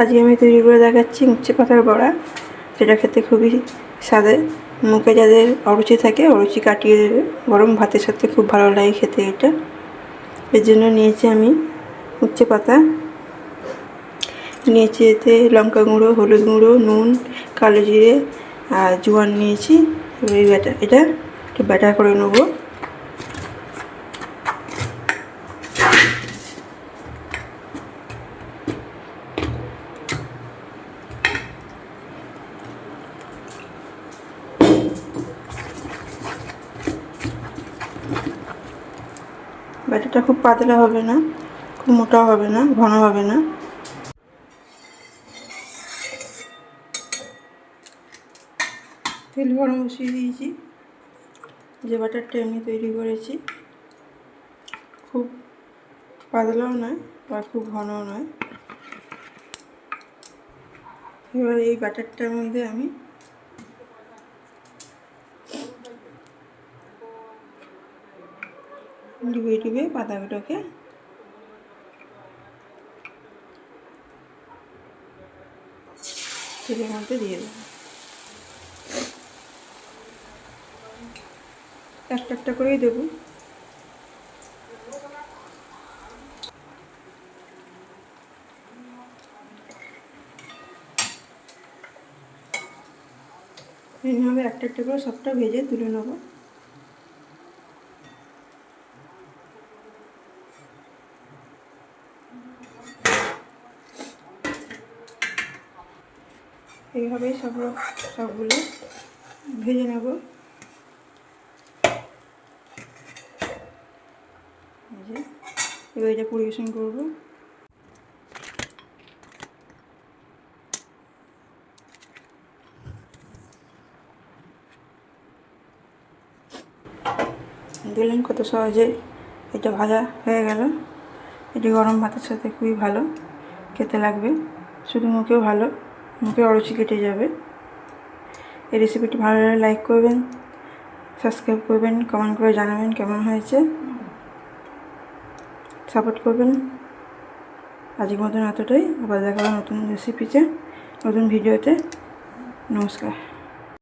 আজকে আমি তৈরি করে দেখাচ্ছি উচ্ছে পাতার বড়া। যেটা খেতে খুবই স্বাদে। মুখে যাদের অরুচি থাকে, অরুচি কাটিয়ে দেবে। গরম ভাতের সাথে খুব ভালো লাগে খেতে এটা। এর জন্য নিয়েছি আমি উচ্ছে পাতা। নিয়েছি এতে লঙ্কা গুঁড়ো, হলুদ গুঁড়ো, নুন, কালো জিরে আর জোয়ান নিয়েছি। এবার এই ব্যাটা এটা একটু ব্যাটার করে নেব। ব্যাটারটা খুব পাতলা হবে না, খুব মোটা হবে না, ঘন হবে না। তেল গরম বসিয়ে দিয়েছি, যে বাটারটা এমনি তৈরি করেছি। খুব পাতলাও নয় বা খুব ঘনও নয়। এবার এই বাটারটার মধ্যে আমি ডুবে ডুবে পাতাগুলোকে তেলের মধ্যে দিয়ে দেবো। একটা একটা করেই দেবো। এইভাবে একটা একটা করে সবটা ভেজে তুলে নেব। এইভাবেই সব সবগুলো ভেজে নেব। এবার এটা পরিবেশন করব। দিলেন কত সহজে এটা ভাজা হয়ে গেল। এটি গরম ভাতের সাথে খুবই ভালো, খেতে লাগবে, শুধু মুখেও ভালো। মুখে অরুচি কেটে যাবে। এই রেসিপিটি ভালো লাগলে লাইক করবেন সাবস্ক্রাইব করবেন কমেন্ট করে জানাবেন কেমন হয়েছে। সাপোর্ট করবেন। আজকের মতন এতটাই, আবার দেখা হবে নতুন রেসিপিতে নতুন ভিডিওতে নমস্কার।